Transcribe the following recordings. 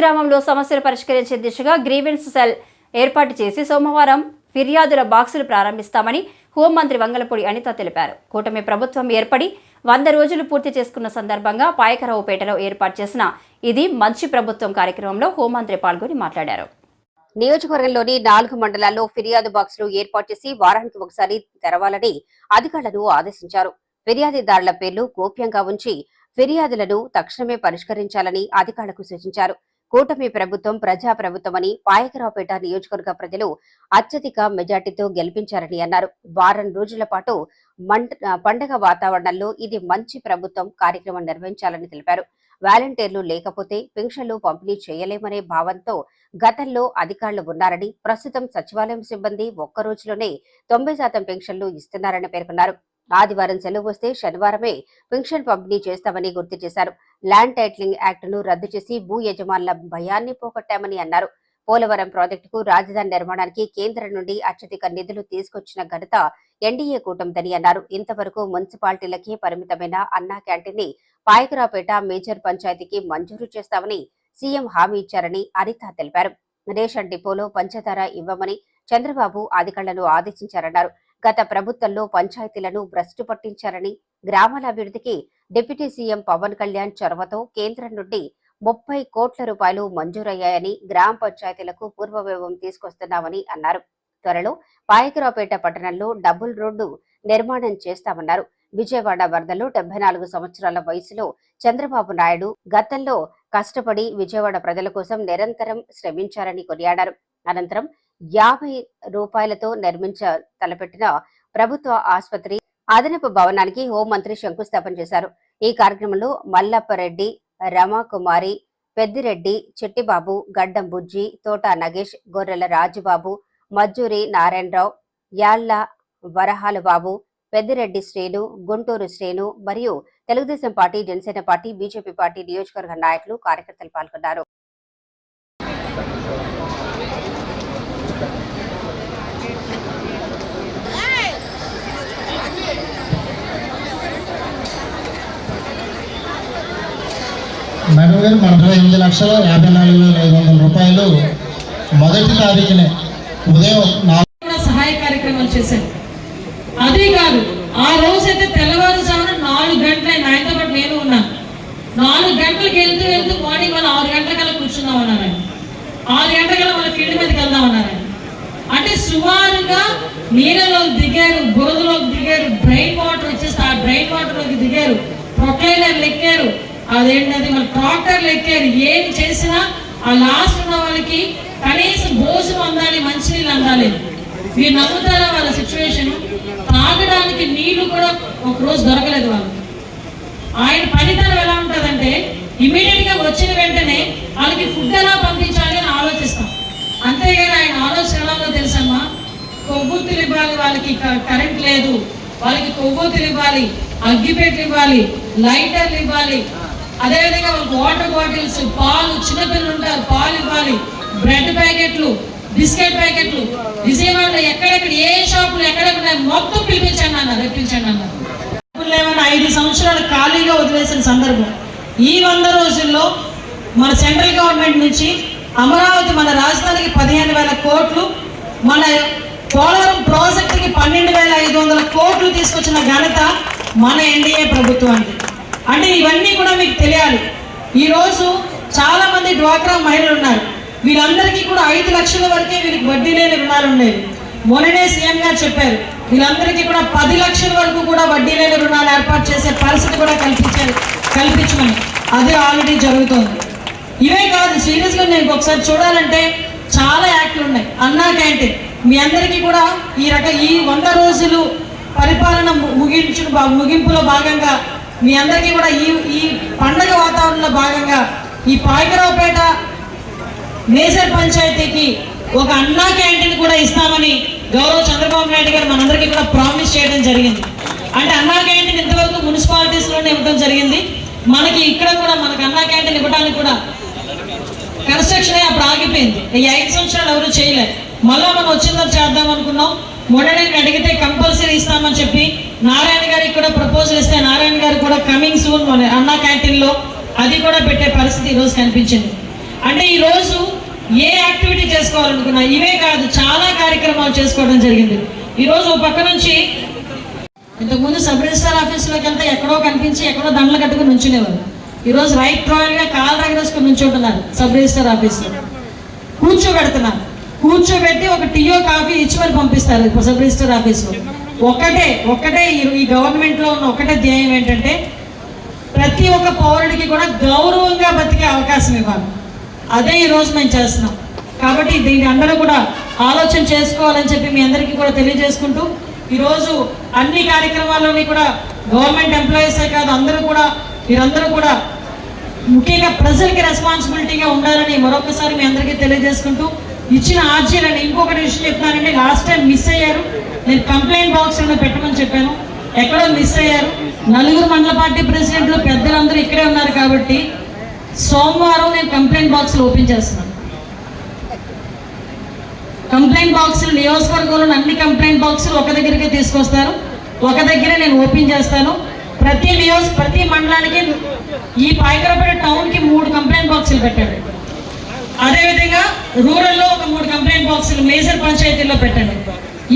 గ్రామంలో సమస్యలు పరిష్కరించే దిశగా గ్రీవెన్స్ సెల్ ఏర్పాటు చేసి సోమవారం ఫిర్యాదుల బాక్సులు ప్రారంభిస్తామని హోంమంత్రి వంగలపూడి అనిత తెలిపారు. కూటమి ప్రభుత్వం ఏర్పడి వంద రోజులు పూర్తి చేసుకున్న సందర్భంగా పాయకరావుపేటలో ఏర్పాటు చేసిన ఇది మంచి ప్రభుత్వం కార్యక్రమంలో హోంమంత్రి పాల్గొని మాట్లాడారు. నియోజకవర్గంలోని నాలుగు మండలాల్లో ఫిర్యాదు బాక్సులు ఏర్పాటు చేసి వారానికి ఒకసారి తెరవాలని అధికారులను ఆదేశించారు. ఫిర్యాదుదారుల పేర్లు గోప్యంగా ఉంచి ఫిర్యాదులను తక్షణమే పరిష్కరించాలని అధికారులకు సూచించారు. కూటమి ప్రభుత్వం ప్రజా ప్రభుత్వమని పాయకరావుపేట నియోజకవర్గ ప్రజలు అత్యధిక మెజార్టీతో గెలిపించారని అన్నారు. వారం రోజుల పాటు పండగ వాతావరణంలో ఇది మంచి ప్రభుత్వం కార్యక్రమం నిర్వహించాలని తెలిపారు. వాలంటీర్లు లేకపోతే పెన్షన్లు పంపిణీ చేయలేమనే భావంతో గతంలో అధికారులు ఉన్నారని ప్రస్తుతం సచివాలయం సిబ్బంది ఒక్క రోజులోనే తొంభై శాతం పెన్షన్లు ఇస్తున్నారని పేర్కొన్నారు. ఆదివారం సెలవు వస్తే శనివారమే పెన్షన్ పంపిణీ చేస్తామని గుర్తు చేశారు. ల్యాండ్ టైటిలింగ్ యాక్టును రద్దు చేసి భూ యజమానుల భయాన్ని పోగొట్టామని అన్నారు. పోలవరం ప్రాజెక్టుకు రాజధాని నిర్మాణానికి కేంద్రం నుండి అత్యధిక నిధులు తీసుకొచ్చిన ఘనత ఎన్డీఏ కూటమిదని అన్నారు. ఇంతవరకు మున్సిపాలిటీలకే పరిమితమైన అన్నా క్యాంటీన్ని మేజర్ పంచాయతీకి మంజూరు చేస్తామని సీఎం హామీ ఇచ్చారని అనిత తెలిపారు. రేషన్ డిపోలో పంచదార ఇవ్వమని చంద్రబాబు అధికారులను ఆదేశించారన్నారు. గత ప్రభుత్వంలో పంచాయతీలను భ్రష్టు పట్టించారని గ్రామాల అభివృద్ధికి డిప్యూటీ సీఎం పవన్ కళ్యాణ్ చొరవతో కేంద్రం నుండి ముప్పై కోట్ల రూపాయలు మంజూరయ్యాయని గ్రామ పంచాయతీలకు పూర్వవైభవం తీసుకొస్తున్నామని అన్నారు. త్వరలో పాయకరావుపేట పట్టణంలో డబుల్ రోడ్డు నిర్మాణం చేస్తామన్నారు. విజయవాడ వరదలు డెబ్బై నాలుగు సంవత్సరాల వయసులో చంద్రబాబు నాయుడు గతంలో కష్టపడి విజయవాడ ప్రజల కోసం నిరంతరం శ్రమించారని కొనియాడారు. అనంతరం యాభై రూపాయలతో నిర్మించ తలపెట్టిన ప్రభుత్వ ఆసుపత్రి అదనపు భవనానికి హోంమంత్రి శంకుస్థాపన చేశారు. ఈ కార్యక్రమంలో మల్లప్పరెడ్డి రమాకుమారి పెద్దిరెడ్డి చెట్టిబాబు గడ్డం బుజ్జి తోట నగేష్ గొర్రెల రాజుబాబు మజ్జూరి నారాయణరావు యాళ్ళ వరహాల బాబు పెద్దిరెడ్డి శ్రేణు గుంటూరు శ్రేణు మరియు Telugu Desam party Janasena party BJP party నియోజకవర్గ నాయకులు కార్యకర్తలు పాల్గొన్నారు. మేడం గారు మనకు ఎనిమిది లక్షల యాభై నాలుగు వేల ఐదు వందల రూపాయలు మొదటి తారీఖునే ఉదయం సహాయ కార్యక్రమాలు చేశాను అదే కాదు ఆ రోజైతే తెల్లవారుజామున నాలుగు గంటల ఆయనతో పాటు నేను ఉన్నాను నాలుగు గంటలకు వెళ్తూ వెళ్తూ మార్నింగ్ వాళ్ళు ఆరు గంటలకల్లా కూర్చుందాం అన్నారు ఆయన ఆరు గంటలకల్లా మన ఫీల్డ్ మీదకి వెళ్దాం అన్నారు ఆయన అంటే సుమారుగా నీళ్ళలోకి దిగారు బురదలోకి దిగారు బ్రెయిన్ వాటర్ వచ్చేస్తే ఆ బ్రెయిన్ వాటర్లోకి దిగారు ప్రొక్లైనర్లు ఎక్కారు అదేంటది? మన ట్రాక్టర్లు ఎక్కారు ఏం చేసినా ఆ లాస్ట్ ఉన్న వాళ్ళకి కనీసం భోజనం అందాలి మంచినీళ్ళు అందాలి. మీరు నమ్ముతారా వాళ్ళ సిచ్యువేషన్ తాగడానికి నీళ్ళు కూడా ఒక రోజు దొరకలేదు వాళ్ళు ఆయన పనితనం ఎలా ఉంటుందంటే ఇమీడియట్గా వచ్చిన వెంటనే వాళ్ళకి ఫుడ్ ఎలా పంపించాలి అని ఆలోచిస్తాం. అంతేగాని ఆయన ఆలోచన ఎలాగో తెలుసమ్మా? కొవ్వొత్తులు ఇవ్వాలి వాళ్ళకి కరెంట్ లేదు. వాళ్ళకి కొవ్వొత్తులు ఇవ్వాలి అగ్గిపెట్లు ఇవ్వాలి లైటర్లు ఇవ్వాలి. అదేవిధంగా వాళ్ళకి వాటర్ బాటిల్స్ పాలు చిన్నపిల్లలు ఉంటారు పాలు ఇవ్వాలి. బ్రెడ్ ప్యాకెట్లు బిస్కెట్ ప్యాకెట్లు. విజయవాడలో ఎక్కడెక్కడ ఏ షాపులు ఎక్కడెక్కడ మొత్తం పిలిపించండి అన్నారు రప్పించండి అన్నారు లేవని ఐదు సంవత్సరాలు ఖాళీగా వదిలేసిన సందర్భం. ఈ వంద రోజుల్లో మన సెంట్రల్ గవర్నమెంట్ నుంచి అమరావతి మన రాజధానికి పదిహేను వేల కోట్లు మన పోలవరం ప్రాజెక్టుకి పన్నెండు వేల ఐదు వందల కోట్లు తీసుకొచ్చిన ఘనత మన ఎన్డీఏ ప్రభుత్వానికి అంటే ఇవన్నీ కూడా మీకు తెలియాలి. ఈరోజు చాలా మంది డ్వాక్రా మహిళలు ఉన్నారు. వీళ్ళందరికీ కూడా ఐదు లక్షల వరకే వీరికి వడ్డీ లేని రుణాలు ఉండేవి. మొన్ననే సీఎం గారు చెప్పారు వీళ్ళందరికీ కూడా పది లక్షల వరకు కూడా వడ్డీ లేని రుణాలు ఏర్పాటు చేసే పరిస్థితి కూడా కల్పించారు కల్పించమని. అదే ఆల్రెడీ జరుగుతోంది. ఇవే కాదు సీరియస్గా నేను ఒకసారి చూడాలంటే చాలా యాక్ట్లు ఉన్నాయి. అన్నా క్యాంటీన్. మీ అందరికీ కూడా ఈ రక ఈ వంద రోజులు పరిపాలన ముగించు ముగింపులో భాగంగా మీ అందరికీ కూడా ఈ ఈ పండగ వాతావరణంలో భాగంగా ఈ పాయకరావుపేట మేజర్ పంచాయతీకి ఒక అన్నా క్యాంటీన్ కూడా ఇస్తామని గౌరవ చంద్రబాబు నాయుడు గారు మనందరికీ కూడా ప్రామిస్ చేయడం జరిగింది. అంటే అన్నా క్యాంటీన్ ఇంతవరకు మున్సిపాలిటీస్లోనే ఇవ్వడం జరిగింది. మనకి ఇక్కడ కూడా మనకి అన్నా క్యాంటీన్ ఇవ్వడానికి కూడా కన్స్ట్రక్షన్ అప్పుడు ఆగిపోయింది. ఈ ఐదు సంవత్సరాలు ఎవరు చేయలేదు మళ్ళీ మనం వచ్చిందో చేద్దాం అనుకున్నాం. మొన్ననే అడిగితే కంపల్సరీ ఇస్తామని చెప్పి నారాయణ గారికి కూడా ప్రపోజ్ చేస్తే నారాయణ గారు కూడా కమింగ్ సూన్ మన అన్నా క్యాంటీన్లో అది కూడా పెట్టే పరిస్థితి ఈ రోజు కనిపించింది. అంటే ఈరోజు ఏ యాక్టివిటీ చేసుకోవాలనుకున్నా ఇవే కాదు చాలా కార్యక్రమాలు చేసుకోవడం జరిగింది. ఈరోజు ఒక పక్క నుంచి ఇంతకుముందు సబ్ రిజిస్టార్ ఆఫీస్లోకి వెళ్తే ఎక్కడో కనిపించి ఎక్కడో దండలు కట్టుకుని నుంచునేవారు. ఈరోజు రైట్ రాయల్గా కాలు రగరేసుకుని నుంచుంటున్నారు సబ్ రిజిస్టార్ ఆఫీస్లో కూర్చోబెడుతున్నారు. కూర్చోబెట్టి ఒక టీయో కాఫీ ఇచ్చి మరి పంపిస్తారు సబ్ రిజిస్టర్ ఆఫీస్లో ఒకటే ఒకటే ఈ- గవర్నమెంట్లో ఉన్న ఒకటే ధ్యేయం ఏంటంటే ప్రతి ఒక్క పౌరుడికి కూడా గౌరవంగా బతికే అవకాశం ఇవ్వాలి. అదే ఈరోజు మేము చేస్తున్నాం. కాబట్టి దీని అందరూ కూడా ఆలోచన చేసుకోవాలని చెప్పి మీ అందరికీ కూడా తెలియజేసుకుంటూ ఈరోజు అన్ని కార్యక్రమాల్లోని కూడా గవర్నమెంట్ ఎంప్లాయీసే కాదు అందరూ కూడా మీరందరూ కూడా ముఖ్యంగా ప్రజలకి రెస్పాన్సిబిలిటీగా ఉండాలని మరొకసారి మీ అందరికీ తెలియజేసుకుంటూ ఇచ్చిన ఆర్జీలని ఇంకొకటి విషయం చెప్తానంటే లాస్ట్ టైం మిస్ అయ్యారు. నేను కంప్లైంట్ బాక్స్ పెట్టమని చెప్పాను. ఎక్కడో మిస్ అయ్యారు. నలుగురు మండల పార్టీ ప్రెసిడెంట్లు పెద్దలందరూ ఇక్కడే ఉన్నారు కాబట్టి సోమవారం నేను కంప్లైంట్ బాక్సులు ఓపెన్ చేస్తున్నాను. కంప్లైంట్ బాక్సులు నియోజకవర్గంలో అన్ని కంప్లైంట్ బాక్సులు ఒక దగ్గరికి తీసుకొస్తారు. ఒక దగ్గరే నేను ఓపెన్ చేస్తాను. ప్రతి నియోజ ప్రతి మండలానికి ఈ పాయకరపేట టౌన్కి మూడు కంప్లైంట్ బాక్సులు పెట్టాడు అదేవిధంగా రూరల్లో ఒక మూడు కంప్లైంట్ బాక్సులు మేజర్ పంచాయతీల్లో పెట్టండి.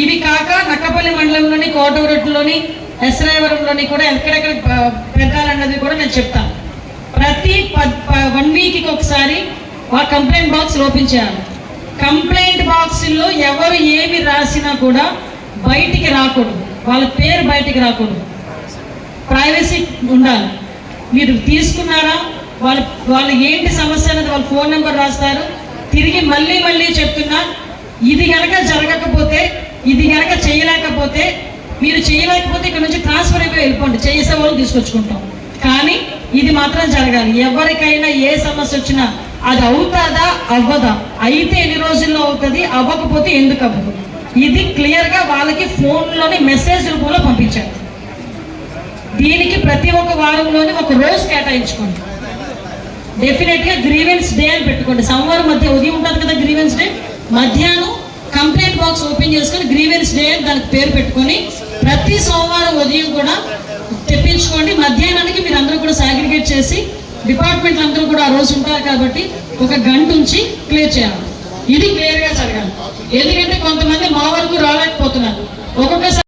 ఇవి కాక నక్కపల్లి మండలంలోని కోటగురట్లోని ఎస్రాయవరంలోని కూడా ఎక్కడెక్కడ పెట్టాలన్నది కూడా నేను చెప్తాను ప్రతి వన్ వీక్కి ఒకసారి ఆ కంప్లైంట్ బాక్స్ లోపించేయాలి కంప్లైంట్ బాక్సుల్లో ఎవరు ఏమి రాసినా కూడా బయటికి రాకూడదు. వాళ్ళ పేరు బయటికి రాకూడదు. ప్రైవసీ ఉండాలి. మీరు తీసుకున్నారా? వాళ్ళ వాళ్ళు ఏంటి సమస్య అనేది వాళ్ళ ఫోన్ నెంబర్ రాస్తారు. తిరిగి మళ్ళీ మళ్ళీ చెప్తున్నా ఇది గనక జరగకపోతే ఇది గనక చేయలేకపోతే మీరు చేయలేకపోతే ఇక్కడ నుంచి ట్రాన్స్ఫర్ అయిపోయి వెళ్ళిపోండి. చేసే వాళ్ళు తీసుకొచ్చుకుంటాం. కానీ ఇది మాత్రం జరగాలి. ఎవరికైనా ఏ సమస్య వచ్చినా అది అవుతుందా? అవ్వదా? అయితే ఎన్ని రోజుల్లో అవుతుంది? అవ్వకపోతే ఎందుకు అవ్వదు? ఇది క్లియర్గా వాళ్ళకి ఫోన్లోని మెసేజ్ రూపంలో పంపించారు. దీనికి ప్రతి ఒక్క వారంలోనే ఒక రోజు కేటాయించుకోండి. డెఫినెట్గా గ్రీవెన్స్ డే అని పెట్టుకోండి. సోమవారం మధ్య ఉదయం ఉంటుంది కదా గ్రీవెన్స్ డే మధ్యాహ్నం కంప్లైంట్ బాక్స్ ఓపెన్ చేసుకొని గ్రీవెన్స్ డే అని దానికి పేరు పెట్టుకొని ప్రతి సోమవారం ఉదయం కూడా తెప్పించుకోండి. మధ్యాహ్నానికి మీరు అందరూ కూడా సాగ్రిగేట్ చేసి డిపార్ట్మెంట్లు అందరూ కూడా ఆ రోజు ఉంటారు కాబట్టి ఒక గంట ఉంచి క్లియర్ చేయాలి. ఇది క్లియర్గా జరగాలి. ఎందుకంటే కొంతమంది మా వరకు రాలేకపోతున్నారు. ఒక్కొక్కసారి